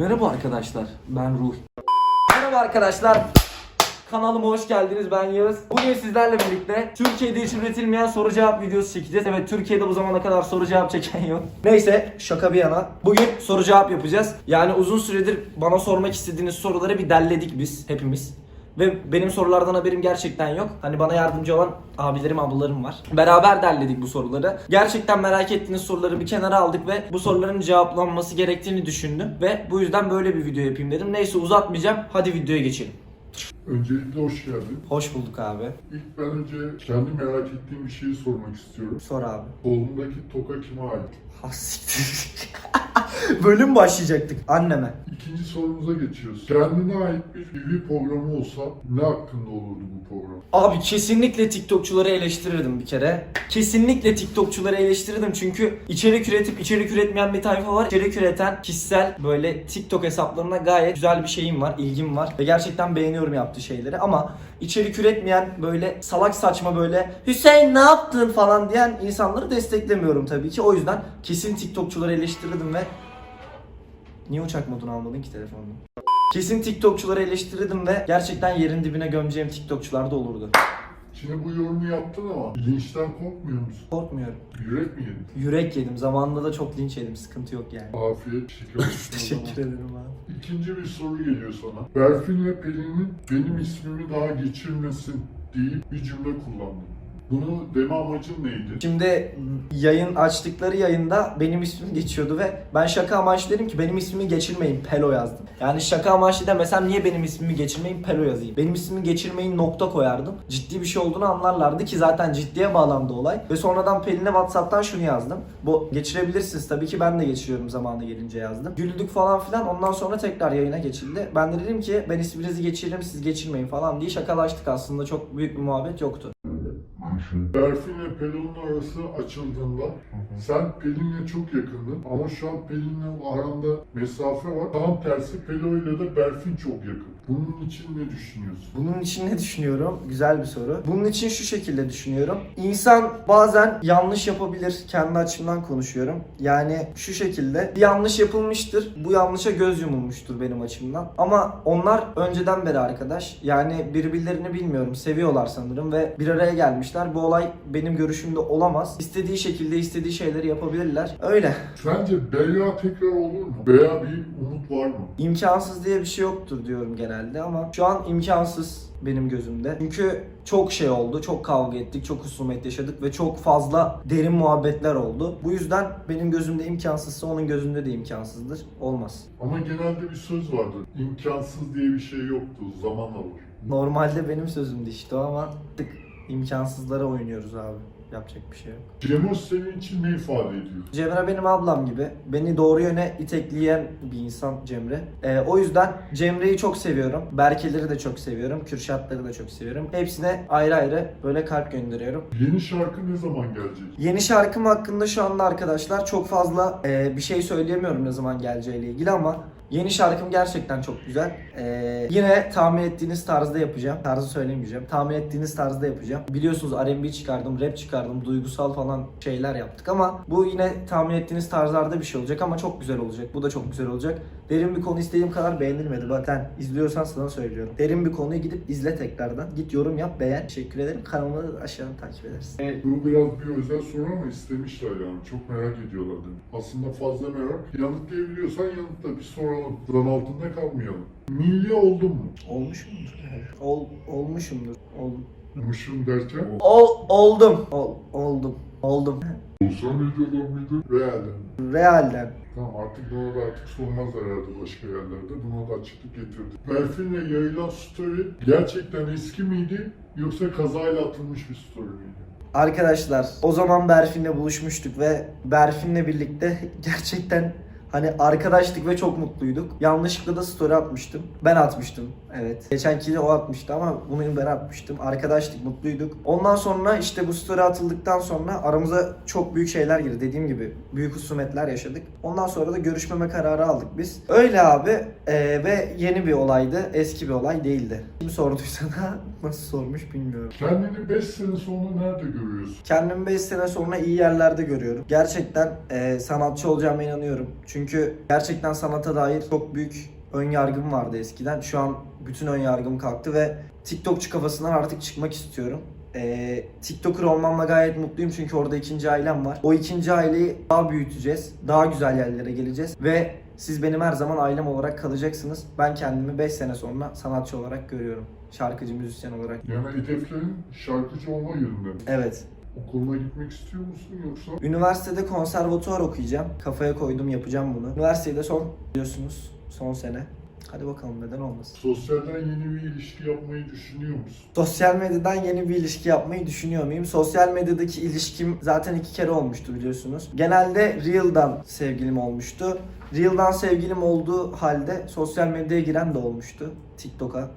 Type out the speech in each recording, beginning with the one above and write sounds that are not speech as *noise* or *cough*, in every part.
Merhaba arkadaşlar, ben Ruh. Merhaba arkadaşlar, kanalıma hoş geldiniz. Ben Yağız. Bugün sizlerle birlikte Türkiye'de hiç üretilmeyen soru cevap videosu çekeceğiz. Evet, Türkiye'de bu zamana kadar soru cevap çeken yok. Neyse, şaka bir yana. Bugün soru cevap yapacağız. Yani uzun süredir bana sormak istediğiniz soruları bir derledik biz, hepimiz. Ve benim sorulardan haberim gerçekten yok. Hani bana yardımcı olan abilerim, ablalarım var. Beraber derledik bu soruları. Gerçekten merak ettiğiniz soruları bir kenara aldık ve bu soruların cevaplanması gerektiğini düşündüm. Ve bu yüzden böyle bir video yapayım dedim. Neyse uzatmayacağım. Hadi videoya geçelim. Öncelikle hoş geldin. Hoş bulduk abi. İlk ben önce kendi merak ettiğim bir şeyi sormak istiyorum. Sor abi. Kolundaki toka kime ait? Ha siktir. *laughs* *laughs* Bölüm başlayacaktık. Anneme. İkinci sorumuza geçiyoruz. Kendine ait bir TV programı olsa ne hakkında olurdu bu program? Abi kesinlikle TikTokçuları eleştirirdim bir kere. Kesinlikle TikTokçuları eleştirirdim çünkü içerik üretip içerik üretmeyen bir tayfa var. İçerik üreten kişisel böyle TikTok hesaplarına gayet güzel bir şeyim var, ilgim var ve gerçekten beğeniyorum yaptığı şeyleri ama içerik üretmeyen böyle salak saçma böyle Hüseyin ne yaptın falan diyen insanları desteklemiyorum tabii ki. O yüzden kesin TikTokçuları eleştirirdim ve Niye uçak modunu almadın ki telefonunu? Kesin TikTokçuları eleştirirdim ve gerçekten yerin dibine gömeceğim TikTokçular da olurdu. Şimdi bu yorumu yaptın ama linçten korkmuyor musun? Korkmuyorum. Yürek mi yedin? Yürek yedim. Zamanında da çok linç yedim. Sıkıntı yok yani. Afiyet şeker *laughs* olsun o zaman. Teşekkür ederim abi. İkinci bir soru geliyor sana. Berfin ve Pelin'in benim ismimi daha geçirmesin deyip bir cümle kullandım. Bunu deme amacın neydi? Şimdi yayın açtıkları yayında benim ismim geçiyordu ve ben şaka amaçlı dedim ki benim ismimi geçirmeyin Pelo yazdım. Yani şaka amaçlı demesem niye benim ismimi geçirmeyin Pelo yazayım. Benim ismimi geçirmeyin nokta koyardım. Ciddi bir şey olduğunu anlarlardı ki zaten ciddiye bağlandı olay. Ve sonradan Pelin'e Whatsapp'tan şunu yazdım. Bu geçirebilirsiniz tabii ki ben de geçiriyorum zamanı gelince yazdım. Güldük falan filan ondan sonra tekrar yayına geçildi. Ben de dedim ki ben isminizi geçiririm siz geçirmeyin falan diye şakalaştık aslında çok büyük bir muhabbet yoktu. Berfin ve Pelin'in arası açıldığında sen Pelin'le çok yakındın ama şu an Pelin'le aranda mesafe var. Tam tersi Pelo ile de Berfin çok yakın. Bunun için ne düşünüyorsun? Bunun için ne düşünüyorum? Güzel bir soru. Bunun için şu şekilde düşünüyorum. İnsan bazen yanlış yapabilir. Kendi açımdan konuşuyorum. Yani şu şekilde bir yanlış yapılmıştır. Bu yanlışa göz yumulmuştur benim açımdan. Ama onlar önceden beri arkadaş. Yani birbirlerini bilmiyorum. Seviyorlar sanırım ve bir araya gelmişler. Bu olay benim görüşümde olamaz. İstediği şekilde istediği şeyleri yapabilirler. Öyle. Sence Beya tekrar olur mu? Beya bir umut var mı? İmkansız diye bir şey yoktur diyorum genelde ama şu an imkansız benim gözümde. Çünkü çok şey oldu, çok kavga ettik, çok husumet yaşadık ve çok fazla derin muhabbetler oldu. Bu yüzden benim gözümde imkansızsa onun gözünde de imkansızdır. Olmaz. Ama genelde bir söz vardır. İmkansız diye bir şey yoktu. Zaman alır. Normalde benim sözümdü işte ama artık imkansızlara oynuyoruz abi. Yapacak bir şey yok. Cemos senin için ne ifade ediyor? Cemre benim ablam gibi. Beni doğru yöne itekleyen bir insan Cemre. Ee, o yüzden Cemre'yi çok seviyorum. Berkeleri de çok seviyorum. Kürşatları da çok seviyorum. Hepsine ayrı ayrı böyle kalp gönderiyorum. Yeni şarkı ne zaman gelecek? Yeni şarkım hakkında şu anda arkadaşlar çok fazla e, bir şey söyleyemiyorum ne zaman geleceğiyle ilgili ama Yeni şarkım gerçekten çok güzel. Ee, yine tahmin ettiğiniz tarzda yapacağım. Tarzı söylemeyeceğim. Tahmin ettiğiniz tarzda yapacağım. Biliyorsunuz R&B çıkardım, rap çıkardım, duygusal falan şeyler yaptık ama bu yine tahmin ettiğiniz tarzlarda bir şey olacak ama çok güzel olacak. Bu da çok güzel olacak. Derin bir konu istediğim kadar beğenilmedi. Bak sen izliyorsan sana söylüyorum. Derin bir konuyu gidip izle tekrardan. Git yorum yap, beğen. Teşekkür ederim. Kanalımı aşağıdan takip edersin. Bu biraz bir özel soru ama istemişler yani. Çok merak ediyorlardı. Aslında fazla merak. Yanıtlayabiliyorsan yanıtla bir soralım. Zan altında kalmayalım. Milli oldun mu? Olmuş mudur? Ol, olmuşumdur. Ol, Muşum derken ol, oldum. Ol, oldum. Oldum. sosyal medyadan mıydı? Realden. Realden. Tamam artık buna da artık sormaz herhalde başka yerlerde. Buna da açıklık getirdik. Berfin'le yayılan story gerçekten eski miydi yoksa kazayla atılmış bir story miydi? Arkadaşlar o zaman Berfin'le buluşmuştuk ve Berfin'le birlikte *laughs* gerçekten hani arkadaştık ve çok mutluyduk. Yanlışlıkla da story atmıştım. Ben atmıştım. Evet. Geçenki o atmıştı ama bunu ben atmıştım. Arkadaştık, mutluyduk. Ondan sonra işte bu story atıldıktan sonra aramıza çok büyük şeyler girdi. Dediğim gibi büyük husumetler yaşadık. Ondan sonra da görüşmeme kararı aldık biz. Öyle abi Ee, ve yeni bir olaydı. Eski bir olay değildi. Kim sorduysa da *laughs* nasıl sormuş bilmiyorum. Kendini 5 sene sonra nerede görüyorsun? Kendimi 5 sene sonra iyi yerlerde görüyorum. Gerçekten e, sanatçı olacağıma inanıyorum. Çünkü gerçekten sanata dair çok büyük ön yargım vardı eskiden. Şu an bütün ön yargım kalktı ve TikTokçu kafasından artık çıkmak istiyorum. Ee, TikToker olmamla gayet mutluyum çünkü orada ikinci ailem var. O ikinci aileyi daha büyüteceğiz. Daha güzel yerlere geleceğiz. Ve siz benim her zaman ailem olarak kalacaksınız. Ben kendimi 5 sene sonra sanatçı olarak görüyorum. Şarkıcı, müzisyen olarak. Yani hedeflerin şarkıcı olma yönünde. Evet. Okuluna gitmek istiyor musun yoksa? Üniversitede konservatuvar okuyacağım. Kafaya koydum yapacağım bunu. Üniversitede son biliyorsunuz son sene. Hadi bakalım neden olmasın. Sosyalden yeni bir ilişki yapmayı düşünüyor musun? Sosyal medyadan yeni bir ilişki yapmayı düşünüyor muyum? Sosyal medyadaki ilişkim zaten iki kere olmuştu biliyorsunuz. Genelde Real'dan sevgilim olmuştu. Real'dan sevgilim olduğu halde sosyal medyaya giren de olmuştu. TikTok'a.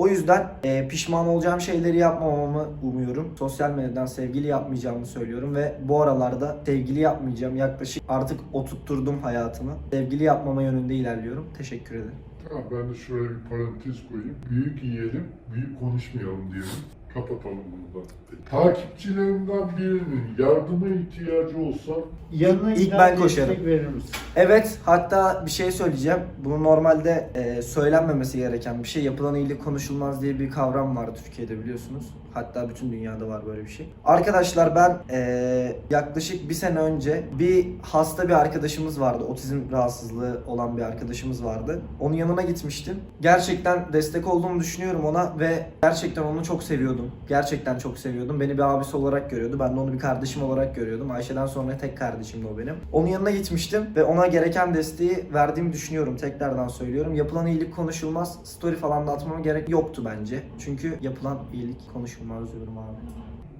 O yüzden e, pişman olacağım şeyleri yapmamamı umuyorum. Sosyal medyadan sevgili yapmayacağımı söylüyorum ve bu aralarda sevgili yapmayacağım. Yaklaşık artık oturtturdum hayatımı. Sevgili yapmama yönünde ilerliyorum. Teşekkür ederim. Tamam ben de şuraya bir parantez koyayım. Büyük yiyelim, büyük konuşmayalım diyelim. Kapatalım bunu da. Takipçilerimden birinin yardıma ihtiyacı olsa Yanına İlk ben destek koşarım. verir misin? Evet, hatta bir şey söyleyeceğim. Bunu normalde e, söylenmemesi gereken bir şey. Yapılan iyilik konuşulmaz diye bir kavram var Türkiye'de biliyorsunuz. Hatta bütün dünyada var böyle bir şey. Arkadaşlar ben e, yaklaşık bir sene önce bir hasta bir arkadaşımız vardı. Otizm rahatsızlığı olan bir arkadaşımız vardı. Onun yanına gitmiştim. Gerçekten destek olduğumu düşünüyorum ona ve gerçekten onu çok seviyordum. Gerçekten çok seviyordum. Beni bir abisi olarak görüyordu. Ben de onu bir kardeşim olarak görüyordum. Ayşe'den sonra tek kardeşimdi o benim. Onun yanına gitmiştim ve ona gereken desteği verdiğimi düşünüyorum. Tekrardan söylüyorum. Yapılan iyilik konuşulmaz. Story falan da atmama gerek yoktu bence. Çünkü yapılan iyilik konuşulmaz diyorum abi.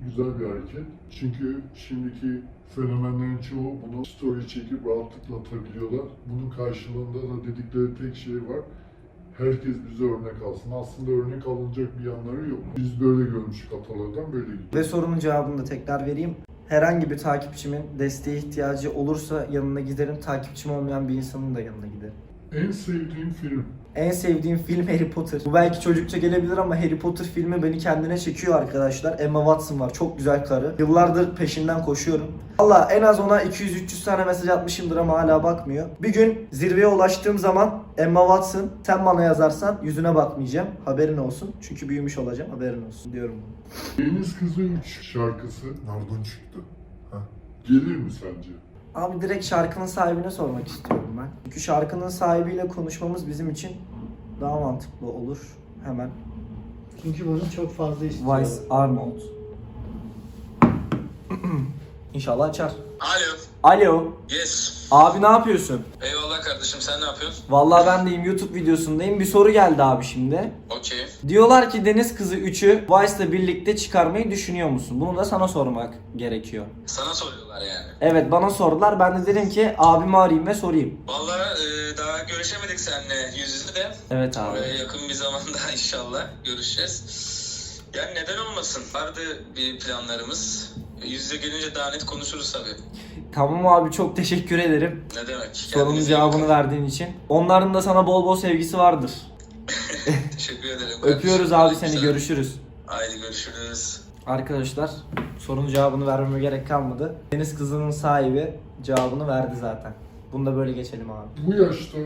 güzel bir hareket. Çünkü şimdiki fenomenlerin çoğu bunu story çekip rahatlıkla atabiliyorlar. Bunun karşılığında da dedikleri tek şey var. Herkes bize örnek alsın. Aslında örnek alınacak bir yanları yok. Biz böyle görmüştük atalardan böyle gidiyor. Ve sorunun cevabını da tekrar vereyim. Herhangi bir takipçimin desteğe ihtiyacı olursa yanına giderim. Takipçim olmayan bir insanın da yanına giderim. En sevdiğim film. En sevdiğim film Harry Potter. Bu belki çocukça gelebilir ama Harry Potter filmi beni kendine çekiyor arkadaşlar. Emma Watson var. Çok güzel karı. Yıllardır peşinden koşuyorum. Valla en az ona 200-300 tane mesaj atmışımdır ama hala bakmıyor. Bir gün zirveye ulaştığım zaman Emma Watson sen bana yazarsan yüzüne bakmayacağım. Haberin olsun. Çünkü büyümüş olacağım. Haberin olsun diyorum bunu. Deniz Kızı 3 şarkısı Nereden çıktı? gelir mi sence? Abi direkt şarkının sahibine sormak istiyorum ben. Çünkü şarkının sahibiyle konuşmamız bizim için daha mantıklı olur. Hemen. Çünkü bunu çok fazla istiyor. Vice Arnold. *clears throat* İnşallah açar. Alo. Alo. Yes. Abi ne yapıyorsun? Eyvallah kardeşim sen ne yapıyorsun? Vallahi ben deyim YouTube videosundayım. Bir soru geldi abi şimdi. Okey. Diyorlar ki Deniz Kızı 3'ü Vice'la birlikte çıkarmayı düşünüyor musun? Bunu da sana sormak gerekiyor. Sana soruyorlar yani. Evet bana sordular. Ben de dedim ki abimi arayayım ve sorayım. Vallahi e, daha görüşemedik seninle yüz yüze de. Evet abi. Oraya yakın bir zamanda *laughs* inşallah görüşeceğiz. Yani neden olmasın? Vardı bir planlarımız. Yüz yüze gelince daha net konuşuruz tabii. Tamam abi çok teşekkür ederim. Ne demek? Sorunun Kendinize iyi cevabını verdiğin için. Onların da sana bol bol sevgisi vardır. *laughs* Teşekkür ederim. Öpüyoruz abi seni Sen- görüşürüz. Haydi görüşürüz. Arkadaşlar sorunun cevabını vermeme gerek kalmadı. Deniz kızının sahibi cevabını verdi zaten. Bunu da böyle geçelim abi. Bu yaşta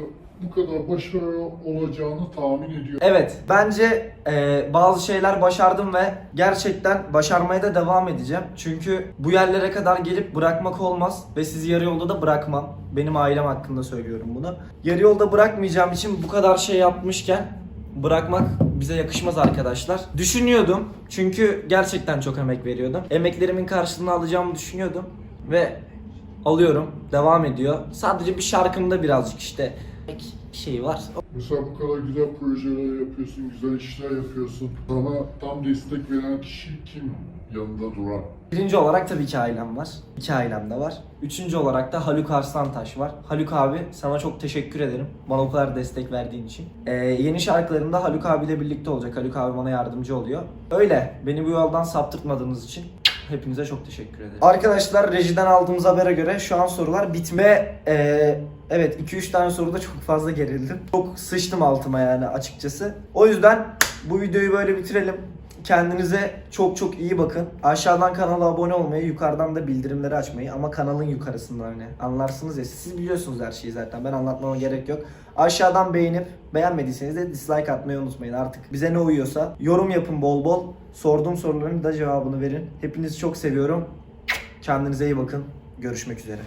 bu kadar başarılı olacağını tahmin ediyorum. Evet bence e, bazı şeyler başardım ve gerçekten başarmaya da devam edeceğim. Çünkü bu yerlere kadar gelip bırakmak olmaz ve sizi yarı yolda da bırakmam. Benim ailem hakkında söylüyorum bunu. Yarı yolda bırakmayacağım için bu kadar şey yapmışken bırakmak bize yakışmaz arkadaşlar. Düşünüyordum çünkü gerçekten çok emek veriyordum. Emeklerimin karşılığını alacağımı düşünüyordum ve alıyorum. Devam ediyor. Sadece bir şarkımda birazcık işte şey var. Mesela bu kadar güzel projeler yapıyorsun, güzel işler yapıyorsun. Sana tam destek veren kişi kim yanında duran? Birinci olarak tabii ki ailem var. İki ailem de var. Üçüncü olarak da Haluk Arslantaş var. Haluk abi sana çok teşekkür ederim. Bana o kadar destek verdiğin için. Ee, yeni şarkılarım da Haluk abiyle birlikte olacak. Haluk abi bana yardımcı oluyor. Öyle. Beni bu yoldan saptırtmadığınız için hepinize çok teşekkür ederim. Arkadaşlar rejiden aldığımız habere göre şu an sorular bitme. Ee, evet 2-3 tane soruda çok fazla gerildim. Çok sıçtım altıma yani açıkçası. O yüzden bu videoyu böyle bitirelim. Kendinize çok çok iyi bakın. Aşağıdan kanala abone olmayı, yukarıdan da bildirimleri açmayı ama kanalın yukarısından hani anlarsınız ya siz biliyorsunuz her şeyi zaten ben anlatmama gerek yok. Aşağıdan beğenip beğenmediyseniz de dislike atmayı unutmayın artık. Bize ne uyuyorsa yorum yapın bol bol. Sorduğum soruların da cevabını verin. Hepinizi çok seviyorum. Kendinize iyi bakın. Görüşmek üzere.